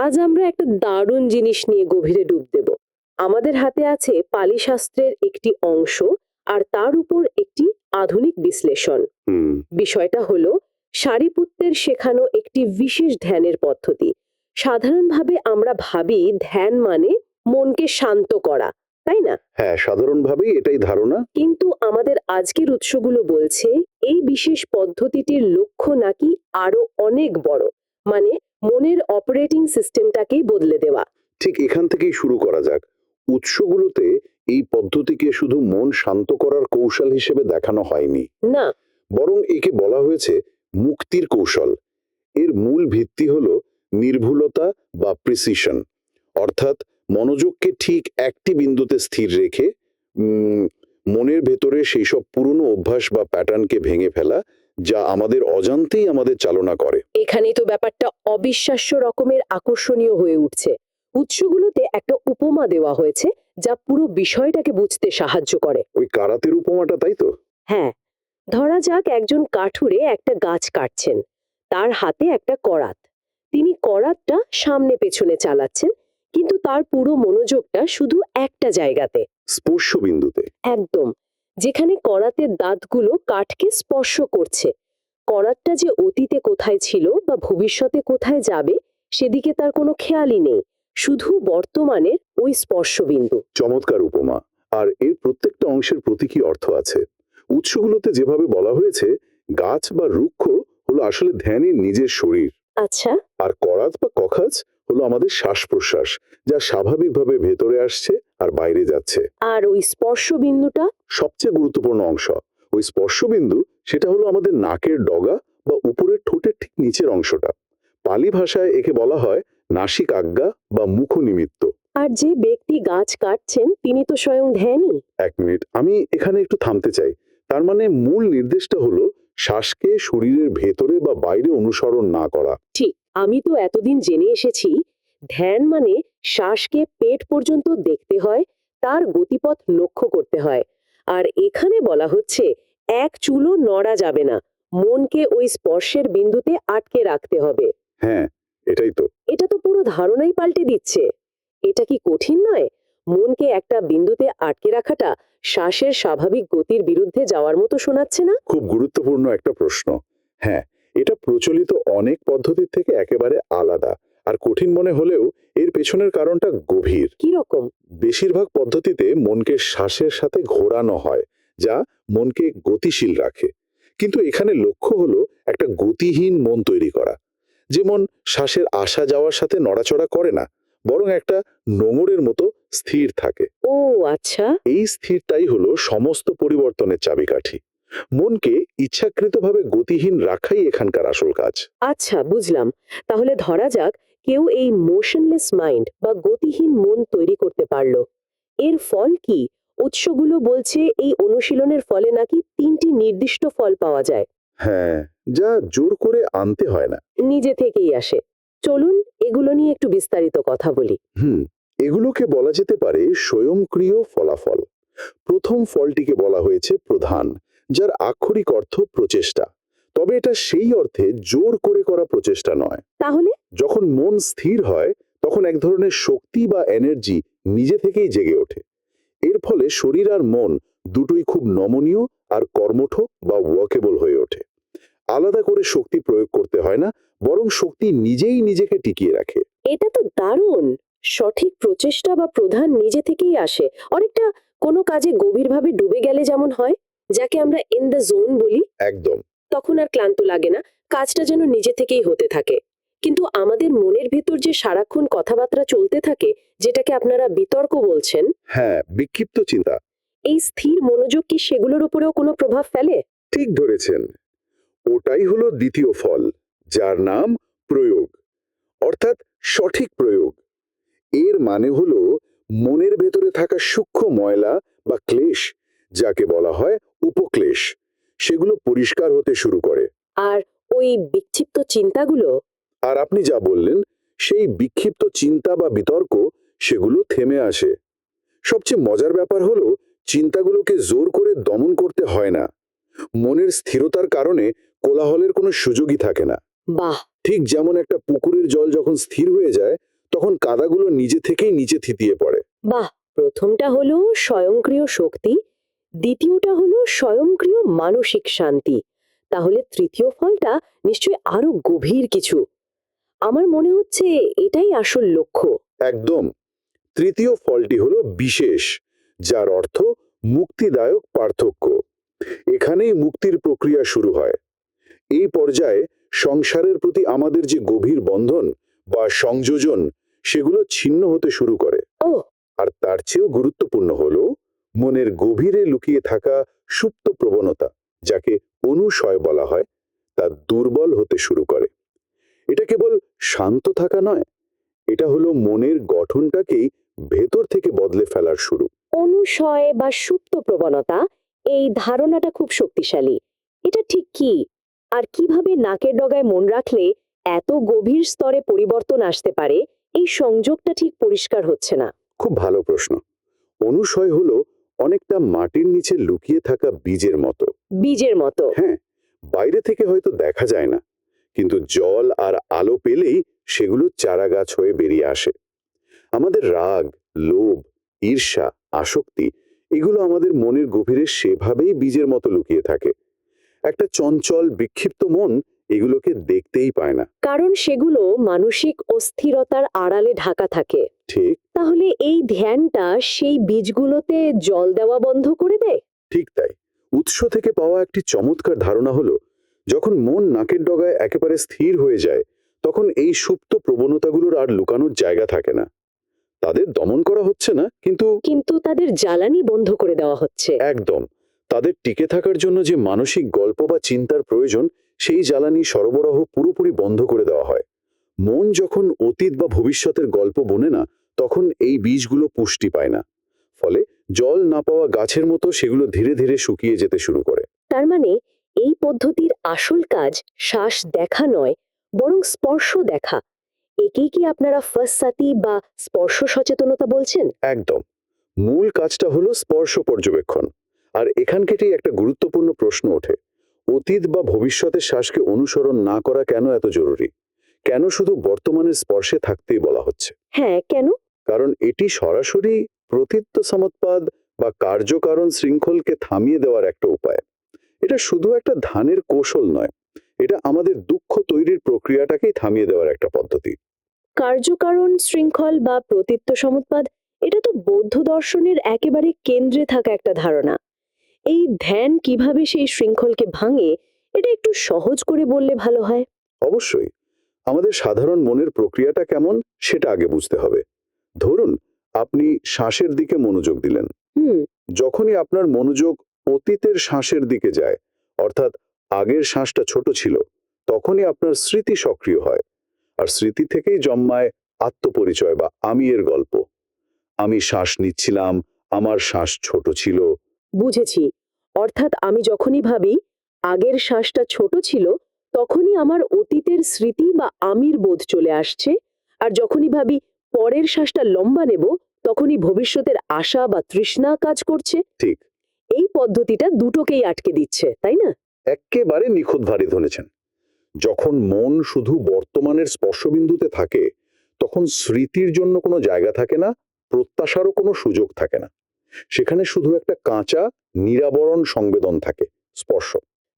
আজ আমরা একটা দারুণ জিনিস নিয়ে গভীরে ডুব দেব। আমাদের হাতে আছে পালি শাস্ত্রের একটি অংশ আর তার উপর একটি আধুনিক বিশ্লেষণ। হুম। বিষয়টা হলো সারিপুত্রের শেখানো একটি বিশেষ ধ্যানের পদ্ধতি। সাধারণভাবে আমরা ভাবি ধ্যান মানে মনকে শান্ত করা তাই না? হ্যাঁ সাধারণভাবেই এটাই ধারণা। কিন্তু আমাদের আজকের উৎসগুলো বলছে এই বিশেষ পদ্ধতিটির লক্ষ্য নাকি আরও অনেক বড়। মানে মনের অপারেটিং সিস্টেমটাকেই বদলে দেওয়া। ঠিক এখান থেকেই শুরু করা যাক। উৎসগুলোতে এই পদ্ধতিকে শুধু মন শান্ত করার কৌশল হিসেবে দেখানো হয়নি। না। বরং একে বলা হয়েছে মুক্তির কৌশল। এর মূল ভিত্তি হল নির্ভুলতা বা প্রিসিশন অর্থাৎ মনোযোগকে ঠিক একটি বিন্দুতে স্থির রেখে উম, মনের ভেতরে সেই সব পুরনো অভ্যাস বা প্যাটার্নকে ভেঙে ফেলা যা আমাদের অজান্তেই আমাদের চালনা করে। এখানেই তো ব্যাপারটা অবিশ্বাস্য রকমের আকর্ষণীয় হয়ে উঠছে। উৎসগুলোতে একটা উপমা দেওয়া হয়েছে যা পুরো বিষয়টাকে বুঝতে সাহায্য করে। ওই কারাতের উপমাটা তাই তো? হ্যাঁ ধরা যাক একজন কাঠুরে একটা গাছ কাটছেন। তার হাতে একটা করাত। তিনি করাতটা সামনে পেছনে চালাচ্ছেন কিন্তু তার পুরো মনোযোগটা শুধু একটা জায়গাতে। স্পর্শ বিন্দুতে একদম। যেখানে করাতের দাঁতগুলো কাঠকে স্পর্শ করছে। করাতটা যে অতীতে কোথায় ছিল বা ভবিষ্যতে কোথায় যাবে সেদিকে তার কোনো খেয়ালই নেই। শুধু বর্তমানের ওই স্পর্শবিন্দু। চমৎকার উপমা। আর এর প্রত্যেকটা অংশের প্রতীকী অর্থ আছে। উৎসগুলোতে যেভাবে বলা হয়েছে গাছ বা রুক্ষ হলো আসলে ধ্যানের নিজের শরীর। আচ্ছা। আর করাত বা কখাজ হলো আমাদের শ্বাস প্রশ্বাস যা স্বাভাবিকভাবে ভেতরে আসছে আর বাইরে যাচ্ছে। আর ওই স্পর্শবিন্দুটা? সবচেয়ে গুরুত্বপূর্ণ অংশ। ওই স্পর্শবিন্দু সেটা হলো আমাদের নাকের ডগা বা উপরের ঠোঁটের ঠিক নিচের অংশটা। পালি ভাষায় একে বলা হয় নাসিক আজ্ঞা বা মুখ নিমিত্ত আর যে ব্যক্তি গাছ কাটছেন তিনি তো স্বয়ং ধ্যানই এক মিনিট আমি এখানে একটু থামতে চাই। তার মানে মূল নির্দেশটা হলো শ্বাসকে শরীরের ভেতরে বা বাইরে অনুসরণ না করা। ঠিক আমি তো এতদিন জেনে এসেছি ধ্যান মানে শ্বাসকে পেট পর্যন্ত দেখতে হয় তার গতিপথ লক্ষ্য করতে হয়। আর এখানে বলা হচ্ছে এক চুলও নড়া যাবে না মনকে ওই স্পর্শের বিন্দুতে আটকে রাখতে হবে। হ্যাঁ এটাই তো। এটা তো পুরো ধারণাই পাল্টে দিচ্ছে। এটা কি কঠিন নয়? মনকে একটা বিন্দুতে আটকে রাখাটা শ্বাসের স্বাভাবিক গতির বিরুদ্ধে যাওয়ার মতো শোনাচ্ছে না? খুব গুরুত্বপূর্ণ একটা প্রশ্ন। হ্যাঁ এটা প্রচলিত অনেক পদ্ধতির থেকে একেবারে আলাদা। আর কঠিন মনে হলেও এর পেছনের কারণটা গভীর। কি রকম? বেশিরভাগ পদ্ধতিতে মনকে শ্বাসের সাথে ঘোরানো হয় যা মনকে গতিশীল রাখে। কিন্তু এখানে লক্ষ্য হলো একটা গতিহীন মন তৈরি করা। যেমন শ্বাসের আসা যাওয়ার সাথে নড়াচড়া করে না বরং একটা নোঙরের মতো স্থির থাকে। ও আচ্ছা। এই স্থিরতাই হলো সমস্ত পরিবর্তনের চাবিকাঠি। মনকে ইচ্ছাকৃতভাবে গতিহীন রাখাই এখানকার আসল কাজ। আচ্ছা বুঝলাম। তাহলে ধরা যাক কেউ এই মোশনলেস মাইন্ড বা গতিহীন মন তৈরি করতে পারল। এর ফল কি? উৎসগুলো বলছে এই অনুশীলনের ফলে নাকি তিনটি নির্দিষ্ট ফল পাওয়া যায়। হ্যাঁ যা জোর করে আনতে হয় না। নিজে থেকেই আসে। চলুন এগুলো নিয়ে একটু বিস্তারিত কথা বলি। হুম এগুলোকে বলা যেতে পারে স্বয়ংক্রিয় ফলাফল। প্রথম ফলটিকে বলা হয়েছে প্রধান যার আক্ষরিক অর্থ প্রচেষ্টা। তবে এটা সেই অর্থে জোর করে করা প্রচেষ্টা নয়। তাহলে? যখন মন স্থির হয় তখন এক ধরনের শক্তি বা এনার্জি নিজে থেকেই জেগে ওঠে। এর ফলে শরীর আর মন দুটোই খুব নমনীয় আর কর্মঠ বা ওয়ার্কেবল হয়ে ওঠে। আলাদা করে শক্তি প্রয়োগ করতে হয় না বরং শক্তি নিজেই নিজেকে টিকিয়ে রাখে। এটা তো দারুণ! সঠিক প্রচেষ্টা বা প্রধান নিজে থেকেই আসে। অনেকটা কোনো কাজে গভীরভাবে ডুবে গেলে যেমন হয় যাকে আমরা ইন দ্য জোন বলি। একদম। তখন আর ক্লান্ত লাগে না কাজটা যেন নিজে থেকেই হতে থাকে। কিন্তু আমাদের মনের ভেতর যে সারাক্ষণ কথাবার্তা চলতে থাকে যেটাকে আপনারা বিতর্ক বলছেন? হ্যাঁ বিক্ষিপ্ত চিন্তা। এই স্থির মনোযোগ কি সেগুলোর উপরেও কোনো প্রভাব ফেলে? ঠিক ধরেছেন। ওটাই হলো দ্বিতীয় ফল যার নাম প্রয়োগ অর্থাৎ সঠিক প্রয়োগ। এর মানে হলো মনের ভেতরে থাকা সূক্ষ্ম ময়লা বা ক্লেশ যাকে বলা হয় উপক্লেশ। সেগুলো পরিষ্কার হতে শুরু করে। আর ওই বিক্ষিপ্ত চিন্তাগুলো? আর আপনি যা বললেন সেই বিক্ষিপ্ত চিন্তা বা বিতর্ক সেগুলো থেমে আসে। সবচেয়ে মজার ব্যাপার হলো চিন্তাগুলোকে জোর করে দমন করতে হয় না। মনের স্থিরতার কারণে কোলাহলের কোনো সুযোগই থাকে না। বাহ! ঠিক যেমন একটা পুকুরের জল যখন স্থির হয়ে যায় তখন কাদাগুলো নিজে থেকেই নিচে থিতিয়ে পড়ে। বাহ! প্রথমটা হলো স্বয়ংক্রিয় শক্তি দ্বিতীয়টা হলো স্বয়ংক্রিয় মানসিক শান্তি। তাহলে তৃতীয় ফলটা নিশ্চয়ই আরও গভীর কিছু। আমার মনে হচ্ছে এটাই আসল লক্ষ্য। একদম। তৃতীয় ফলটি হলো বিশেষ যার অর্থ মুক্তিদায়ক পার্থক্য। এখানেই মুক্তির প্রক্রিয়া শুরু হয়। এই পর্যায়ে সংসারের প্রতি আমাদের যে গভীর বন্ধন বা সংযোজন সেগুলো ছিন্ন হতে শুরু করে। ও! আর তার চেয়েও গুরুত্বপূর্ণ হল মনের গভীরে লুকিয়ে থাকা সুপ্ত প্রবণতা যাকে অনুশয় বলা হয় তা দুর্বল হতে শুরু করে। এটা কেবল শান্ত থাকা নয় এটা হলো মনের গঠনটাকেই ভেতর থেকে বদলে ফেলার শুরু। অনুশয় বা সুপ্ত প্রবণতা এই ধারণাটা খুব শক্তিশালী। এটা ঠিক কি? আর কীভাবে নাকের ডগায় মন রাখলে এত গভীর স্তরে পরিবর্তন আসতে পারে এই সংযোগটা ঠিক পরিষ্কার হচ্ছে না। খুব ভালো প্রশ্ন। অনুশয় হলো অনেকটা মাটির নিচে লুকিয়ে থাকা বীজের মতো। বীজের মতো। হ্যাঁ বাইরে থেকে হয়তো দেখা যায় না কিন্তু জল আর আলো পেলেই সেগুলো চারা গাছ হয়ে বেরিয়ে আসে। আমাদের রাগ লোভ ঈর্ষা আসক্তি এগুলো আমাদের মনের গভীরে সেভাবেই বীজের মতো লুকিয়ে থাকে। একটা চঞ্চল বিক্ষিপ্ত মন এগুলোকে দেখতেই পায় না। কারণ সেগুলো মানসিক অস্থিরতার আড়ালে ঢাকা থাকে। ঠিক। তাহলে এই ধ্যানটা সেই বীজগুলোতে জল দেওয়া বন্ধ করে দেয়? ঠিক তাই। উৎস থেকে পাওয়া একটি চমৎকার ধারণা হলো যখন মন নাকের ডগায় একেবারে স্থির হয়ে যায় তখন এই সুপ্ত প্রবণতাগুলোর আর লুকানোর জায়গা থাকে না। তাদের দমন করা হচ্ছে না কিন্তু কিন্তু তাদের জ্বালানি বন্ধ করে দেওয়া হচ্ছে। একদম। তাদের টিকে থাকার জন্য যে মানসিক গল্প বা চিন্তার প্রয়োজন সেই জ্বালানি সরবরাহ পুরোপুরি বন্ধ করে দেওয়া হয়। মন যখন অতীত বা ভবিষ্যতের গল্প বনে না তখন এই বীজগুলো পুষ্টি পায় না। ফলে জল না পাওয়া গাছের মতো সেগুলো ধীরে ধীরে শুকিয়ে যেতে শুরু করে। তার মানে এই পদ্ধতির আসল কাজ শ্বাস দেখা নয় বরং স্পর্শ দেখা। একেই কি আপনারা ফার্স্ট সাতি বা স্পর্শ সচেতনতা বলছেন? একদম। মূল কাজটা হলো স্পর্শ পর্যবেক্ষণ। আর এখান থেকেই একটা গুরুত্বপূর্ণ প্রশ্ন ওঠে। অতীত বা ভবিষ্যতের শ্বাসকে অনুসরণ না করা কেন এত জরুরি? কেন শুধু বর্তমানের স্পর্শে থাকতেই বলা হচ্ছে? হ্যাঁ কেন? কারণ এটি সরাসরি প্রতীত্ব সমৎপাদ বা কার্যকারণ শৃঙ্খলকে থামিয়ে দেওয়ার একটা উপায়। এটা শুধু একটা ধানের কৌশল নয় এটা আমাদের দুঃখ তৈরির প্রক্রিয়াটাকেই থামিয়ে দেওয়ার একটা পদ্ধতি। কার্যকারণ শৃঙ্খল বা প্রতীত্ব সমুৎপাদ এটা তো বৌদ্ধ দর্শনের একেবারে কেন্দ্রে থাকা একটা ধারণা। এই ধ্যান কীভাবে সেই শৃঙ্খলকে ভাঙে এটা একটু সহজ করে বললে ভালো হয়। অবশ্যই। আমাদের সাধারণ মনের প্রক্রিয়াটা কেমন সেটা আগে বুঝতে হবে। ধরুন আপনি শ্বাসের দিকে মনোযোগ দিলেন। যখনই আপনার মনোযোগ অতীতের শ্বাসের দিকে যায় অর্থাৎ আগের শ্বাসটা ছোট ছিল তখনই আপনার স্মৃতি সক্রিয় হয়। আর স্মৃতি থেকেই জন্মায় আত্মপরিচয় বা আমি এর গল্প। আমি শ্বাস নিচ্ছিলাম আমার শ্বাস ছোট ছিল বুঝেছি। অর্থাৎ আমি যখনই ভাবি আগের শ্বাসটা ছোট ছিল তখনই আমার অতীতের স্মৃতি বা আমির বোধ চলে আসছে আর যখনই ভাবি পরের শ্বাসটা লম্বা নেব তখনই ভবিষ্যতের আশা বা তৃষ্ণা কাজ করছে। ঠিক। এই পদ্ধতিটা দুটোকেই আটকে দিচ্ছে তাই না? একেবারে নিখুঁত ভারী ধরেছেন। যখন মন শুধু বর্তমানের স্পর্শবিন্দুতে থাকে তখন স্মৃতির জন্য কোনো জায়গা থাকে না প্রত্যাশারও কোনো সুযোগ থাকে না। সেখানে শুধু একটা কাঁচা নিরাবরণ সংবেদন থাকে স্পর্শ।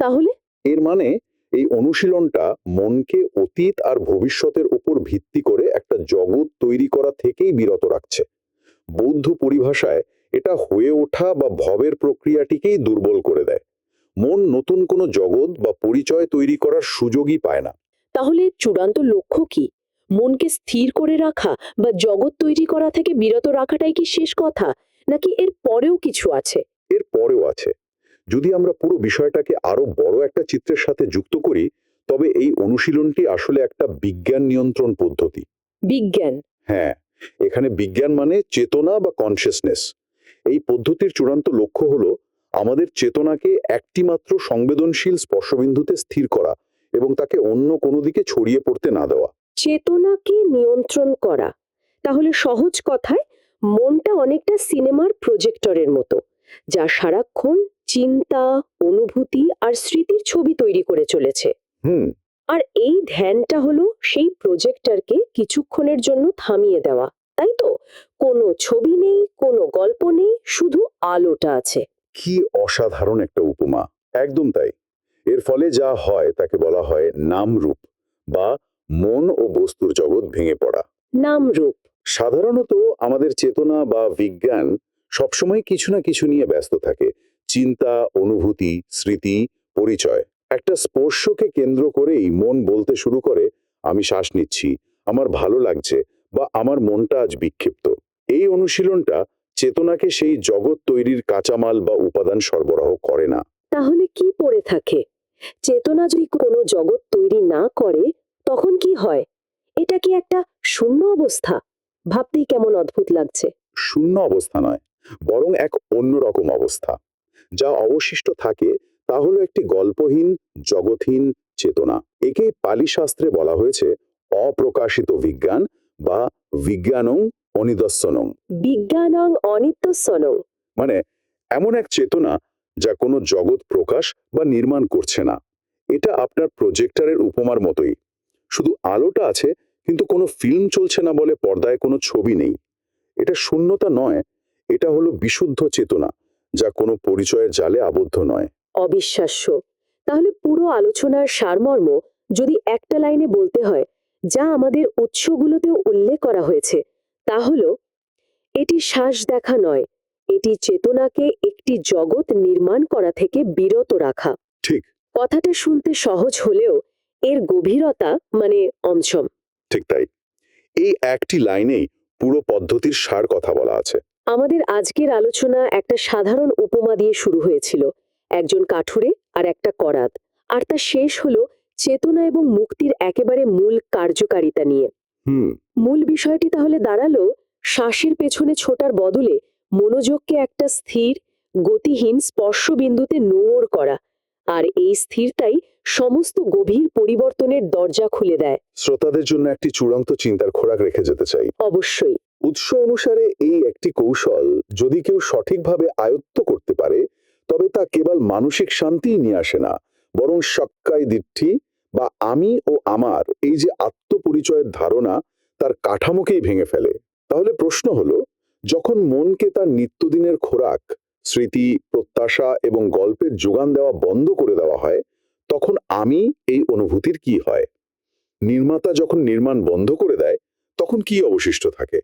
তাহলে? এর মানে এই অনুশীলনটা মনকে অতীত আর ভবিষ্যতের উপর ভিত্তি করে একটা জগৎ তৈরি করা থেকেই বিরত রাখছে। বৌদ্ধ পরিভাষায় এটা হয়ে ওঠা বা ভবের প্রক্রিয়াটিকেই দুর্বল করে দেয়। মন নতুন কোনো জগৎ বা পরিচয় তৈরি করার সুযোগই পায় না। তাহলে চূড়ান্ত লক্ষ্য কি? মনকে স্থির করে রাখা বা জগৎ তৈরি করা থেকে বিরত রাখাটাই কি শেষ কথা? নাকি এর পরেও কিছু আছে? এর পরেও আছে। যদি আমরা পুরো বিষয়টাকে আরও বড় একটা চিত্রের সাথে যুক্ত করি তবে এই অনুশীলনটি আসলে একটা বিজ্ঞান নিয়ন্ত্রণ পদ্ধতি। বিজ্ঞান? হ্যাঁ এখানে বিজ্ঞান মানে চেতনা বা কনসিয়াসনেস এই পদ্ধতির চূড়ান্ত লক্ষ্য হলো আমাদের চেতনাকে একটিমাত্র সংবেদনশীল স্পর্শবিন্দুতে স্থির করা এবং তাকে অন্য কোনো দিকে ছড়িয়ে পড়তে না দেওয়া। চেতনাকে নিয়ন্ত্রণ করা। তাহলে সহজ কথায় মনটা অনেকটা সিনেমার প্রজেক্টরের মতো যা সারাক্ষণ চিন্তা অনুভূতি আর স্মৃতির ছবি তৈরি করে চলেছে। হুম। আর এই ধ্যানটা হলো সেই প্রজেক্টরকে কিছুক্ষণের জন্য থামিয়ে দেওয়া তাই তো? কোনো ছবি নেই কোনো গল্প নেই শুধু আলোটা আছে। কি অসাধারণ একটা উপমা। একদম তাই। এর ফলে যা হয় তাকে বলা হয় নামরূপ বা মন ও বস্তুর জগৎ ভেঙে পড়া। নাম রূপ সাধারণত আমাদের চেতনা বা বিজ্ঞান সবসময় কিছু না কিছু নিয়ে ব্যস্ত থাকে। চিন্তা, অনুভূতি, স্মৃতি, পরিচয়। একটা স্পর্শকে কেন্দ্র করেই মন বলতে শুরু করে, আমি শ্বাস নিচ্ছি, আমার ভালো লাগছে বা আমার মনটা আজ বিক্ষিপ্ত। এই অনুশীলনটা চেতনাকে সেই জগৎ তৈরির কাঁচামাল বা উপাদান সরবরাহ করে না। তাহলে কি পড়ে থাকে? চেতনা যদি কোনো জগৎ তৈরি না করে, তখন কি হয়? এটা কি একটা শূন্য অবস্থা? ভাবতেই কেমন অদ্ভুত লাগছে। শূন্য অবস্থা নয় বরং এক অন্যরকম অবস্থা। যা অবশিষ্ট থাকে তা হলো একটি গল্পহীন জগৎহীন চেতনা। একেই পালি শাস্ত্রে বলা হয়েছে অপ্রকাশিত বিজ্ঞান বা বিজ্ঞানং অনিদর্শনং। বিজ্ঞানং অনিত্যসনং। মানে এমন এক চেতনা যা কোনো জগৎ প্রকাশ বা নির্মাণ করছে না। এটা আপনার প্রজেক্টরের উপমার মতোই। শুধু আলোটা আছে কিন্তু কোনো ফিল্ম চলছে না বলে পর্দায় কোনো ছবি নেই। এটা শূন্যতা নয় এটা হলো বিশুদ্ধ চেতনা যা কোনো পরিচয়ের জালে আবদ্ধ নয়। অবিশ্বাস্য। তাহলে পুরো আলোচনার সারমর্ম যদি একটা লাইনে বলতে হয় যা আমাদের উৎসগুলোতেও উল্লেখ করা হয়েছে তা হলো এটি শ্বাস দেখা নয় এটি চেতনাকে একটি জগৎ নির্মাণ করা থেকে বিরত রাখা। ঠিক। কথাটা শুনতে সহজ হলেও এর গভীরতা মানে অমছম। ঠিক তাই। এই একটি লাইনেই পুরো পদ্ধতির সার কথা বলা আছে। আমাদের আজকের আলোচনা একটা সাধারণ উপমা দিয়ে শুরু হয়েছিল একজন কাঠুরে আর একটা করাত আর তা শেষ হলো চেতনা এবং মুক্তির একেবারে মূল কার্যকারিতা নিয়ে। হুম। মূল বিষয়টি তাহলে দাঁড়াল শ্বাসের পেছনে ছোটার বদলে মনোযোগকে একটা স্থির গতিহীন স্পর্শবিন্দুতে নোঙর করা আর এই স্থিরতাই সমস্ত গভীর পরিবর্তনের দরজা খুলে দেয়। শ্রোতাদের জন্য একটি চূড়ান্ত চিন্তার খোরাক রেখে যেতে চাই। অবশ্যই। উৎস অনুসারে এই একটি কৌশল যদি কেউ সঠিকভাবে আয়ত্ত করতে পারে তবে তা কেবল মানসিক শান্তিই নিয়ে আসে না বরং সক্কাই দিঠি বা আমি ও আমার এই যে আত্মপরিচয়ের ধারণা তার কাঠামোকেই ভেঙে ফেলে। তাহলে প্রশ্ন হলো যখন মনকে তার নিত্যদিনের খোরাক স্মৃতি প্রত্যাশা এবং গল্পের যোগান দেওয়া বন্ধ করে দেওয়া হয় তখন আমি এই অনুভূতির কি হয়? নির্মাতা যখন নির্মাণ বন্ধ করে দেয়, তখন কি অবশিষ্ট থাকে?